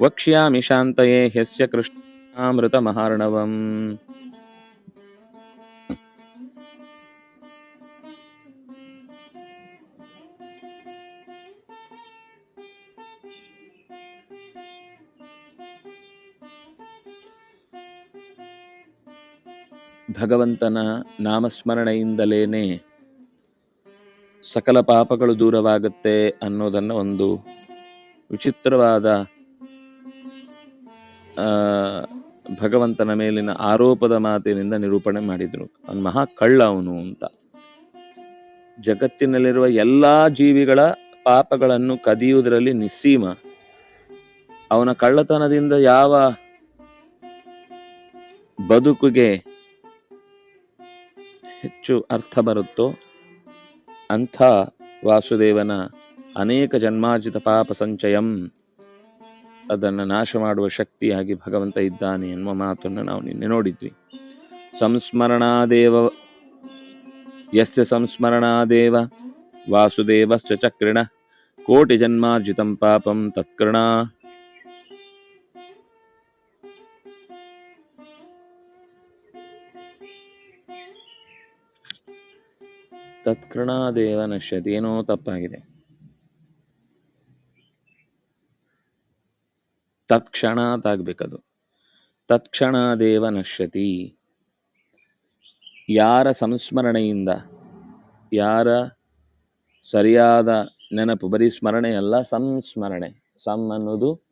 ವಕ್ಷ್ಯಾಮಿ ಶಾಂತಯೇ ಹ್ಯಸ್ಯ ಕೃಷ್ಣಾಮೃತಮಹಾರ್ಣವಂ ಭಗವಂತನ ನಾಮಸ್ಮರಣೆಯಿಂದಲೇನೆ ಸಕಲ ಪಾಪಗಳು ದೂರವಾಗುತ್ತೆ ಅನ್ನೋದನ್ನು ಒಂದು ವಿಚಿತ್ರವಾದ ಭಗವಂತನ ಮೇಲಿನ ಆರೋಪದ ಮಾತಿನಿಂದ ನಿರೂಪಣೆ ಮಾಡಿದರು. ಅವನು ಮಹಾ ಕಳ್ಳ ಅವನು ಅಂತ. ಜಗತ್ತಿನಲ್ಲಿರುವ ಎಲ್ಲಾ ಜೀವಿಗಳ ಪಾಪಗಳನ್ನು ಕದಿಯುವುದರಲ್ಲಿ ನಿಸ್ಸೀಮ. ಅವನ ಕಳ್ಳತನದಿಂದ ಯಾವ ಬದುಕಿಗೆ ಹೆಚ್ಚು ಅರ್ಥ ಬರುತ್ತೋ ಅಂಥ ವಾಸುದೇವನ ಅನೇಕ ಜನ್ಮಾರ್ಜಿತ ಪಾಪ ಸಂಚಯಂ. ಅದನ್ನು ನಾಶ ಮಾಡುವ ಶಕ್ತಿಯಾಗಿ ಭಗವಂತ ಇದ್ದಾನೆ ಎನ್ನುವ ಮಾತನ್ನು ನಾವು ನಿನ್ನೆ ನೋಡಿದ್ವಿ. ಸಂಸ್ಮರಣಾದೇವ ಯಸ್ಯ ಸಂಸ್ಮರಣಾದೇವ ವಾಸುದೇವಶ್ಚ ಚಕ್ರಿಣ ಕೋಟಿ ಜನ್ಮಾರ್ಜಿತಂ ಪಾಪಂ ತತ್ಕೃಣ. ತತ್ಕೃಣಾದೇವ ನಶ್ಯತಿ ಏನೋ ತಪ್ಪಾಗಿದೆ. ತತ್ಕ್ಷಣಾತ್ ಆಗ್ಬೇಕದು ತತ್ಕ್ಷಣಾದೇವ ನಶ್ಯತಿ. ಯಾರ ಸಂಸ್ಮರಣೆಯಿಂದ, ಯಾರ ಸರಿಯಾದ ನೆನಪು, ಬರೀ ಸ್ಮರಣೆ ಅಲ್ಲ, ಸಂಸ್ಮರಣೆ. ಸಂ ಅನ್ನೋದು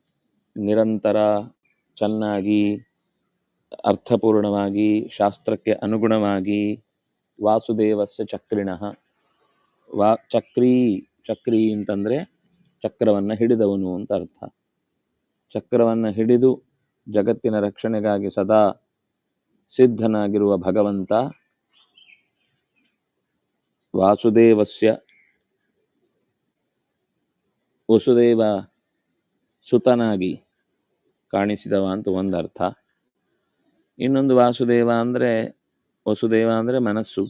ನಿರಂತರ, ಚೆನ್ನಾಗಿ, ಅರ್ಥಪೂರ್ಣವಾಗಿ, ಶಾಸ್ತ್ರಕ್ಕೆ ಅನುಗುಣವಾಗಿ, ವಾಸುದೇವಸ್ಯ ಚಕ್ರಿಣಃ. ವಾ, ಚಕ್ರೀ, ಚಕ್ರಿ ಅಂತಂದರೆ ಚಕ್ರವನ್ನು ಹಿಡಿದವನು ಅಂತ ಅರ್ಥ. ಚಕ್ರವನ್ನ ಹಿಡಿದು ಜಗತ್ತಿನ ರಕ್ಷಣೆಗಾಗಿ ಸದಾ ಸಿದ್ಧನಾಗಿರುವ ಭಗವಂತ ವಾಸುದೇವಸ್ಯ ವಸುದೇವ ಸುತನಾಗಿ ಕಾಣಿಸಿದವ ಅಂತ ಒಂದರ್ಥ. ಇನ್ನೊಂದು ವಾಸುದೇವ ಅಂದ್ರೆ, ವಸುದೇವ ಅಂದರೆ ಮನಸ್ಸು.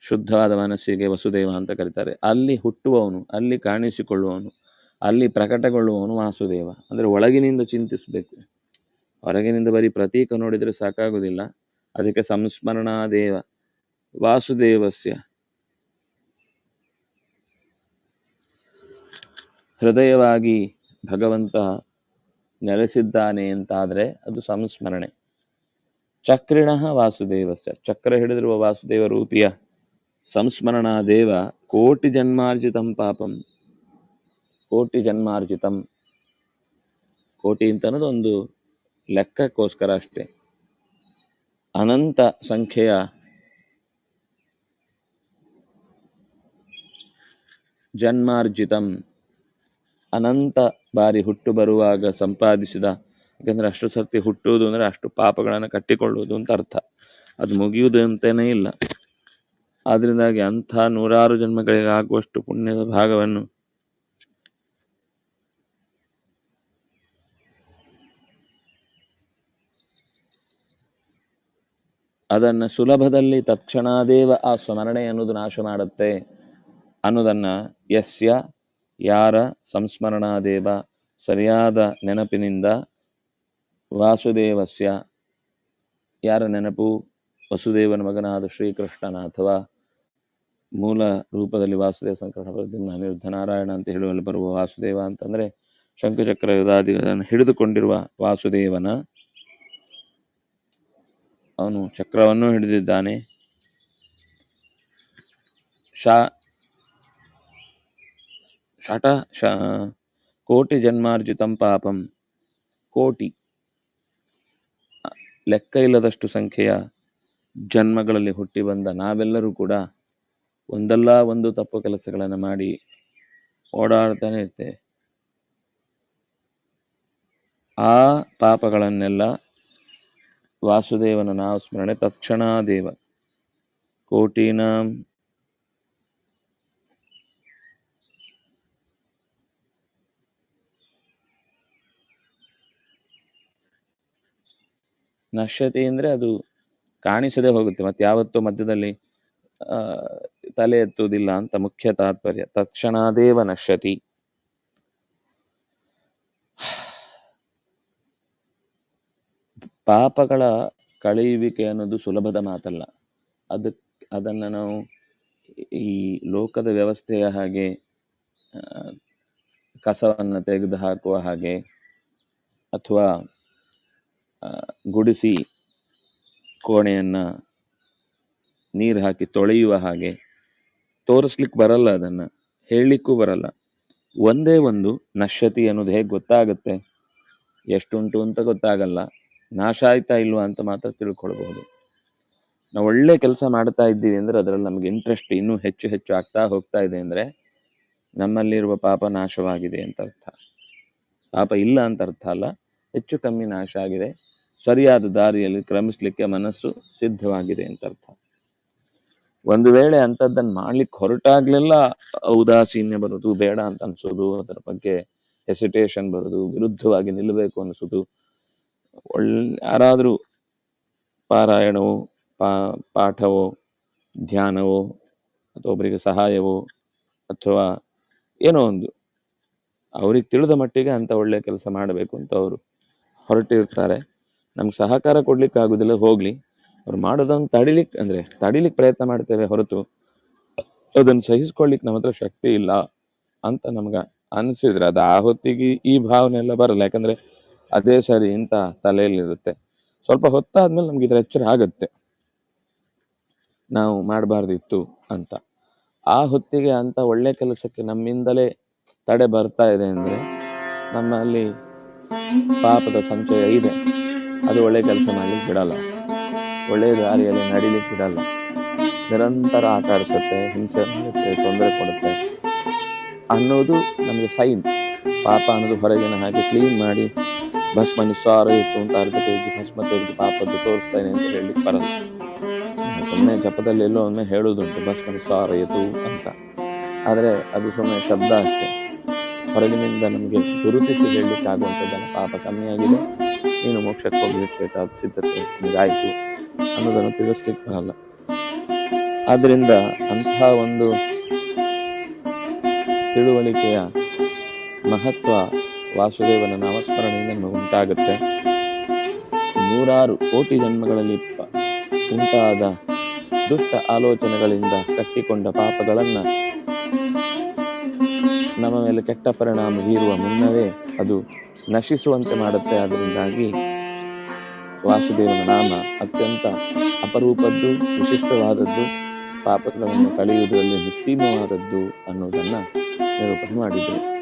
ಶುದ್ಧವಾದ ಮನಸ್ಸಿಗೆ ವಸುದೇವ ಅಂತ ಕರೀತಾರೆ. ಅಲ್ಲಿ ಹುಟ್ಟುವವನು, ಅಲ್ಲಿ ಕಾಣಿಸಿಕೊಳ್ಳುವವನು. ಅಲ್ಲಿ ಪ್ರಕಟಗೊಳ್ಳುವವನು ವಾಸುದೇವ. ಅಂದರೆ ಒಳಗಿನಿಂದ ಚಿಂತಿಸಬೇಕು. ಹೊರಗಿನಿಂದ ಬರೀ ಪ್ರತೀಕ ನೋಡಿದರೆ ಸಾಕಾಗುವುದಿಲ್ಲ ಅದಕ್ಕೆ ಸಂಸ್ಮರಣಾ ದೇವ. ವಾಸುದೇವಸ್ಯ. ಹೃದಯವಾಗಿ ಭಗವಂತ ನೆಲೆಸಿದ್ದಾನೆ ಅಂತಾದರೆ ಅದು ಸಂಸ್ಮರಣೆ. ಚಕ್ರಿಣ ವಾಸುದೇವಸ್ಯ. ಚಕ್ರ ಹಿಡಿದಿರುವ ವಾಸುದೇವ ರೂಪಿಯ ಸಂಸ್ಮರಣಾ ದೇವ ಕೋಟಿ ಜನ್ಮಾರ್ಜಿತಂ ಪಾಪಂ. ಕೋಟಿ ಜನ್ಮಾರ್ಜಿತಂ. ಕೋಟಿ ಅಂತ ಅನ್ನೋದು ಒಂದು ಲೆಕ್ಕಕ್ಕೋಸ್ಕರ ಅಷ್ಟೇ. ಅನಂತ ಸಂಖ್ಯೆಯ ಜನ್ಮಾರ್ಜಿತಂ. ಅನಂತ ಬಾರಿ ಹುಟ್ಟು ಬರುವಾಗ ಸಂಪಾದಿಸಿದ, ಯಾಕಂದ್ರೆ ಅಷ್ಟು ಸರ್ತಿ ಹುಟ್ಟುವುದು ಅಂದ್ರೆ ಅಷ್ಟು ಪಾಪಗಳನ್ನು ಕಟ್ಟಿಕೊಳ್ಳುವುದು ಅಂತ ಅರ್ಥ. ಅದು ಮುಗಿಯುವುದು ಅಂತೇನೇ ಇಲ್ಲ. ಆದ್ದರಿಂದಾಗಿ ಅಂಥ ನೂರಾರು ಜನ್ಮಗಳಿಗೆ ಆಗುವಷ್ಟು ಪುಣ್ಯದ ಭಾಗವನ್ನು ಅದನ್ನ ಸುಲಭದಲ್ಲಿ ತತ್ಕ್ಷಣಾದೇವ ಆ ಸ್ಮರಣೆ ಅನ್ನೋದು ನಾಶ ಮಾಡುತ್ತೆ ಅನ್ನೋದನ್ನು ಯಸ್ಯ ಯಾರ ಸಂಸ್ಮರಣಾದೇವ ಸರಿಯಾದ ನೆನಪಿನಿಂದ ವಾಸುದೇವಸ್ಯ ಯಾರ ನೆನಪು ವಸುದೇವನ ಮಗನಾದ ಶ್ರೀಕೃಷ್ಣನ ಅಥವಾ ಮೂಲ ರೂಪದಲ್ಲಿ ವಾಸುದೇವ ಸಂಕಟ ಪ್ರದ್ಯುಮ್ನ ಅನಿರುದ್ಧ ನಾರಾಯಣ ಅಂತ ಹೇಳುವಲ್ಲಿ ಬರುವ ವಾಸುದೇವ ಅಂತಂದರೆ ಶಂಕುಚಕ್ರ ಯುಧಾದಿಗಳನ್ನು ಹಿಡಿದುಕೊಂಡಿರುವ ವಾಸುದೇವನ ಅವನು ಚಕ್ರವನ್ನು ಹಿಡಿದಿದ್ದಾನೆ. ಶಾ ಶಟ ಶ, ಕೋಟಿ ಜನ್ಮಾರ್ಜಿತಂ ಪಾಪಂ. ಕೋಟಿ. ಲೆಕ್ಕ ಇಲ್ಲದಷ್ಟು ಸಂಖ್ಯೆಯ ಜನ್ಮಗಳಲ್ಲಿ ಹುಟ್ಟಿ ಬಂದ ನಾವೆಲ್ಲರೂ ಕೂಡ ಒಂದಲ್ಲ ಒಂದು ತಪ್ಪು ಕೆಲಸಗಳನ್ನು ಮಾಡಿ ಓಡಾಡ್ತಾನೆ ಇರ್ತೇವೆ. ಆ ಪಾಪಗಳನ್ನೆಲ್ಲ ವಾಸುದೇವನ ನಾವು ಸ್ಮರಣೆ. ತತ್ಕ್ಷಣಾದೇವ ಕೋಟೀನಾಂ ನಶ್ಯತೆ ಅಂದರೆ ಅದು ಕಾಣಿಸದೆ ಹೋಗುತ್ತೆ. ಮತ್ತೆ ಯಾವತ್ತೂ ಮಧ್ಯದಲ್ಲಿ ತಲೆ ಎತ್ತುವುದಿಲ್ಲ ಅಂತ ಮುಖ್ಯ ತಾತ್ಪರ್ಯ. ತಕ್ಷಣಾದೇವ ನಶ್ಯತಿ. ಪಾಪಗಳ ಕಳೆಯುವಿಕೆ ಅನ್ನೋದು ಸುಲಭದ ಮಾತಲ್ಲ. ಅದಕ್ಕೆ ಅದನ್ನು ನಾವು ಈ ಲೋಕದ ವ್ಯವಸ್ಥೆಯ ಹಾಗೆ ಕಸವನ್ನು ತೆಗೆದು ಹಾಕುವ ಹಾಗೆ ಅಥವಾ ಗುಡಿಸಿ ಕೋಣೆಯನ್ನು ನೀರು ಹಾಕಿ ತೊಳೆಯುವ ಹಾಗೆ ತೋರಿಸ್ಲಿಕ್ಕೆ ಬರಲ್ಲ ಅದನ್ನು, ಹೇಳಲಿಕ್ಕೂ ಬರಲ್ಲ. ಒಂದೇ ಒಂದು ನಶ್ಯತಿ ಅನ್ನೋದು ಹೇಗೆ ಗೊತ್ತಾಗುತ್ತೆ? ಎಷ್ಟುಂಟು ಅಂತ ಗೊತ್ತಾಗಲ್ಲ. ನಾಶ ಆಯ್ತಾ ಇಲ್ವಾ ಅಂತ ಮಾತ್ರ ತಿಳ್ಕೊಳ್ಬಹುದು. ನಾವು ಒಳ್ಳೆ ಕೆಲಸ ಮಾಡ್ತಾ ಇದ್ದೀವಿ ಅಂದರೆ ಅದರಲ್ಲಿ ನಮಗೆ ಇಂಟ್ರೆಸ್ಟ್ ಇನ್ನೂ ಹೆಚ್ಚು ಹೆಚ್ಚು ಆಗ್ತಾ ಹೋಗ್ತಾ ಇದೆ ಅಂದರೆ ನಮ್ಮಲ್ಲಿರುವ ಪಾಪ ನಾಶವಾಗಿದೆ ಅಂತ ಅರ್ಥ. ಪಾಪ ಇಲ್ಲ ಅಂತ ಅರ್ಥ ಅಲ್ಲ, ಹೆಚ್ಚು ಕಮ್ಮಿ ನಾಶ ಆಗಿದೆ. ಸರಿಯಾದ ದಾರಿಯಲ್ಲಿ ಕ್ರಮಿಸಲಿಕ್ಕೆ ಮನಸ್ಸು ಸಿದ್ಧವಾಗಿದೆ ಅಂತ ಅರ್ಥ. ಒಂದು ವೇಳೆ ಅಂಥದ್ದನ್ನು ಮಾಡ್ಲಿಕ್ಕೆ ಹೊರಟಾಗ್ಲೆಲ್ಲ ಉದಾಸೀನ್ಯ ಬರೋದು, ಬೇಡ ಅಂತ ಅನ್ಸೋದು, ಅದರ ಬಗ್ಗೆ ಹೆಸಿಟೇಷನ್ ಬರೋದು, ವಿರುದ್ಧವಾಗಿ ನಿಲ್ಲಬೇಕು ಅನಿಸೋದು ಒಳ್ಳೆ ಯಾರಾದರೂ ಪಾರಾಯಣವೋ, ಪಾ, ಪಾಠವೋ, ಧ್ಯಾನವೋ, ಅಥವಾ ಒಬ್ಬರಿಗೆ ಸಹಾಯವೋ, ಅಥವಾ ಏನೋ ಒಂದು, ಅವ್ರಿಗೆ ತಿಳಿದ ಮಟ್ಟಿಗೆ ಅಂತ ಒಳ್ಳೆ ಕೆಲಸ ಮಾಡಬೇಕು ಅಂತ ಅವರು ಹೊರಟಿರ್ತಾರೆ. ನಮ್ಗೆ ಸಹಕಾರ ಕೊಡ್ಲಿಕ್ಕೆ ಆಗೋದಿಲ್ಲ ಹೋಗ್ಲಿ. ಅವ್ರು ಮಾಡೋದನ್ನು ತಡಿಲಿಕ್ಕೆ ಅಂದ್ರೆ ತಡಿಲಿಕ್ಕೆ ಪ್ರಯತ್ನ ಮಾಡ್ತೇವೆ ಹೊರತು ಅದನ್ನು ಸಹಿಸ್ಕೊಳ್ಳಿಕ್ಕೆ ನಮ್ಮ ಶಕ್ತಿ ಇಲ್ಲ ಅಂತ ನಮ್ಗೆ ಅನಿಸಿದ್ರೆ ಅದು ಆ ಹೊತ್ತಿಗೆ ಈ ಭಾವನೆ ಎಲ್ಲ ಬರಲ್ಲ. ಯಾಕಂದ್ರೆ ಅದೇ ಸರಿ ಅಂತ ತಲೆಯಲ್ಲಿರುತ್ತೆ ಸ್ವಲ್ಪ ಹೊತ್ತಾದ್ಮೇಲೆ ನಮ್ಗೆ ಇದ್ರ ಎಚ್ಚರ ಆಗುತ್ತೆ. ನಾವು ಮಾಡಬಾರ್ದಿತ್ತು ಅಂತ. ಆ ಹೊತ್ತಿಗೆ ಅಂತ ಒಳ್ಳೆ ಕೆಲಸಕ್ಕೆ ನಮ್ಮಿಂದಲೇ ತಡೆ ಬರ್ತಾ ಇದೆ ಅಂದ್ರೆ ನಮ್ಮಲ್ಲಿ ಪಾಪದ ಸಂಚಯ ಇದೆ. ಅದು ಒಳ್ಳೆ ಕೆಲಸ ಮಾಡಲಿಕ್ಕೆ ಬಿಡಲ್ಲ. ಒಳ್ಳೆಯ ದಾರಿಯಲ್ಲಿ ನಡಿಲಿಕ್ಕೆ ಬಿಡಲ್ಲ. ನಿರಂತರ ಆಟ ಹಿಂಸೆ ಮಾಡುತ್ತೆ, ತೊಂದರೆ ಕೊಡುತ್ತೆ ಅನ್ನೋದು ನಮಗೆ ಸೈನ್ ಪಾಪ ಅನ್ನೋದು ಹೊರಗಿನ ಹಾಗೆ ಕ್ಲೀನ್ ಮಾಡಿ ಭಸ್ಮ ನಿಸ್ವಾರ ಇತ್ತು ಅಂತ ಅರ್ಧ ಕೆಜಿ ಭಸ್ಮ ತೆಗೆದು ಪಾಪದ್ದು ತೋರಿಸ್ತೇನೆ ಅಂತ ಹೇಳಲಿಕ್ಕೆ ಬರಲ್ಲ ಸುಮ್ಮನೆ ಜಪದಲ್ಲಿ ಎಲ್ಲೋ ಒಮ್ಮೆ ಹೇಳುವುದುಂಟು ಭಸ್ಮ ನಿಸ್ವಾರ ಇತ್ತು ಅಂತ. ಆದರೆ ಅದು ಸುಮ್ಮನೆ ಶಬ್ದ ಅಷ್ಟೇ. ಹೊರಗಿನಿಂದ ನಮಗೆ ಗುರುತಿಸಿ ಹೇಳಲಿಕ್ಕೆ ಆಗುವಂಥದ್ದನ್ನು ಪಾಪ ಕಮ್ಮಿಯಾಗಿದೆ. ನೀನು ಮೋಕ್ಷಕ್ಕೆ ಹೋಗಿರ್ಬೇಕಾದ ಸಿದ್ಧತೆ ನಿಗಾಯಿತು ಅನ್ನೋದನ್ನು ತಿಳಿಸ್ಲಿಕ್ಕೆ ಬರಲ್ಲ ಆದ್ದರಿಂದ ಅಂತಹ ಒಂದು ತಿಳುವಳಿಕೆಯ ಮಹತ್ವ ವಾಸುದೇವನ ನಾಮಸ್ಮರಣೆಯಿಂದ ನಮಗೆ ಉಂಟಾಗುತ್ತೆ ನೂರಾರು ಕೋಟಿ ಜನ್ಮಗಳಲ್ಲಿ ಉಂಟಾದ ದುಷ್ಟ ಆಲೋಚನೆಗಳಿಂದ ಕಟ್ಟಿಕೊಂಡ ಪಾಪಗಳನ್ನ ನಮ್ಮ ಮೇಲೆ ಕೆಟ್ಟ ಪರಿಣಾಮ ಬೀರುವ ಮುನ್ನವೇ ಅದು ನಶಿಸುವಂತೆ ಮಾಡುತ್ತೆ. ಅದರಿಂದಾಗಿ ವಾಸುದೇವನ ನಾಮ ಅತ್ಯಂತ ಅಪರೂಪದ್ದು, ವಿಶಿಷ್ಟವಾದದ್ದು, ಪಾಪಗಳನ್ನು ಕಳೆಯುವುದರಲ್ಲಿ ನಿಸ್ಸೀಮವಾದದ್ದು ಅನ್ನೋದನ್ನು ನಿರೂಪಣೆ ಮಾಡಿದರು.